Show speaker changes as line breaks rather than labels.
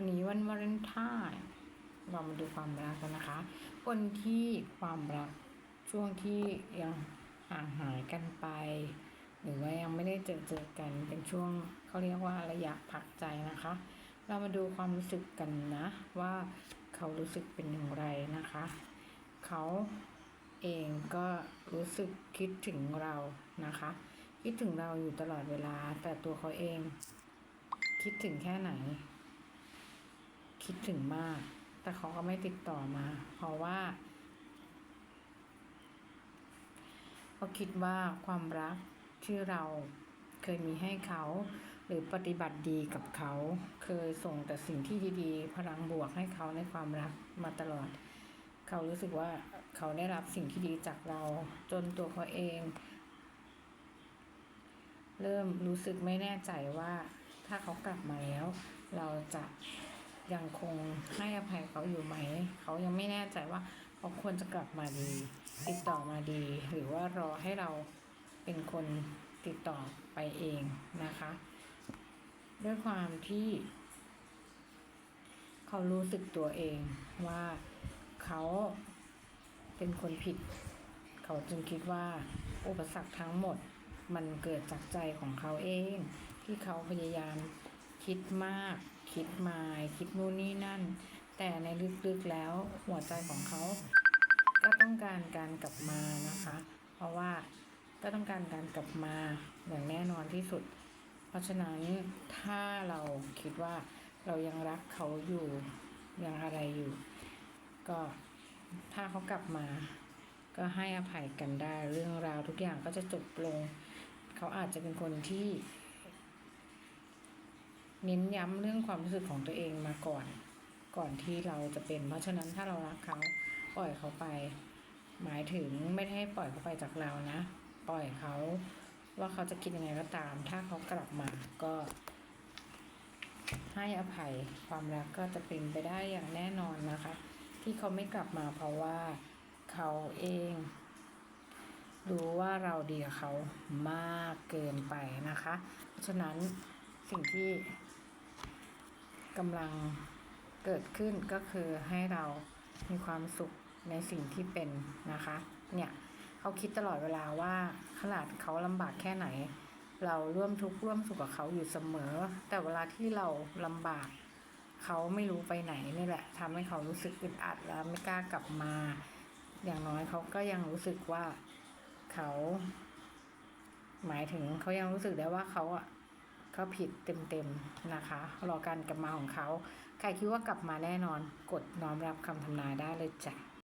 วันนี้วันวาเลนไทน์เรามาดูความรักกันนะคะ คนที่ความรักช่วงที่ยังห่างหายกันไป หรือว่ายังไม่ได้เจอเจอกันเป็นช่วงเขาเรียกว่าระยะพักใจนะคะ เรามาดูความรู้สึกกันนะ ว่าเขารู้สึกเป็นอย่างไรนะคะ เขาเองก็รู้สึกคิดถึงเรานะคะ คิดถึงเราอยู่ตลอดเวลา แต่ตัวเขาเอง คิดถึงแค่ไหน คิดถึงมาก แต่เขาก็ไม่ติดต่อมา เพราะว่าเขาคิดว่าความรักที่เราเคยมีให้เขา หรือปฏิบัติดีกับเขา เคยส่งแต่สิ่งที่ดีๆ พลังบวกให้เขาในความรักมาตลอด เขารู้สึกว่าเขาได้รับสิ่งที่ดีจากเรา จนตัวเขาเอง เริ่มรู้สึกไม่แน่ใจว่าถ้าเขากลับมาแล้ว เราจะ ยังคงให้อภัยเขาอยู่ไหม เขายังไม่แน่ใจว่าเขาควรจะกลับมาดี ติดต่อมาดี หรือว่ารอให้เราเป็นคนติดต่อไปเองนะคะ ด้วยความที่ เขารู้สึกตัวเองว่าเขาเป็นคนผิด เขาจึงคิดว่าอุปสรรคทั้งหมดมันเกิดจากใจของเขาเอง ที่เขาพยายาม คิดมาก คิดมาย คิดนู่นนี่นั่น แต่ในลึกๆแล้วหัวใจของเขา ก็ต้องการการกลับมานะคะ เพราะว่าก็ต้องการการกลับมาอย่างแน่นอนที่สุด เพราะฉะนั้นถ้าเราคิดว่าเรายังรักเขาอยู่ยังอะไรอยู่ ก็ถ้าเขากลับมา ก็ให้อภัยกันได้ เรื่องราวทุกอย่างก็จะจบลง เขาอาจจะเป็นคนที่ เน้นย้ำเรื่องความรู้สึกของตัวเองมาก่อน ก่อนที่เราจะเป็น เพราะฉะนั้นถ้าเรารักเขาปล่อยเขาไป หมายถึงไม่ได้ให้ปล่อยเขาไปจากเรานะ ปล่อยเขาว่าเขาจะคิดยังไงก็ตาม ถ้าเขากลับมาก็ ให้อภัยความรักก็จะเป็นไปได้อย่างแน่นอนนะคะ ที่เขาไม่กลับมาเพราะว่าเขาเองรู้ว่าเราดีกับเขามากเกินไปนะคะ เพราะฉะนั้นสิ่งที่ กำลังเกิดขึ้นก็คือให้เรามีความสุขในสิ่งที่เป็นนะคะ เนี่ยเขาคิดตลอดเวลาว่าขนาดเขาลำบากแค่ไหน เราร่วมทุกข์ร่วมสุขกับเขาอยู่เสมอ แต่เวลาที่เราลำบาก เขาไม่รู้ไปไหนนี่แหละทำให้เขารู้สึกอึดอัดแล้วไม่กล้ากลับมา อย่างน้อยเขาก็ยังรู้สึกว่าเขา หมายถึงเขายังรู้สึกได้ว่าเขาอะ ก็ผิดเต็มๆนะคะ รอการกลับมาของเขา ใครคิดว่ากลับมาแน่นอน กดน้อมรับคำทำนายได้เลยจ้ะ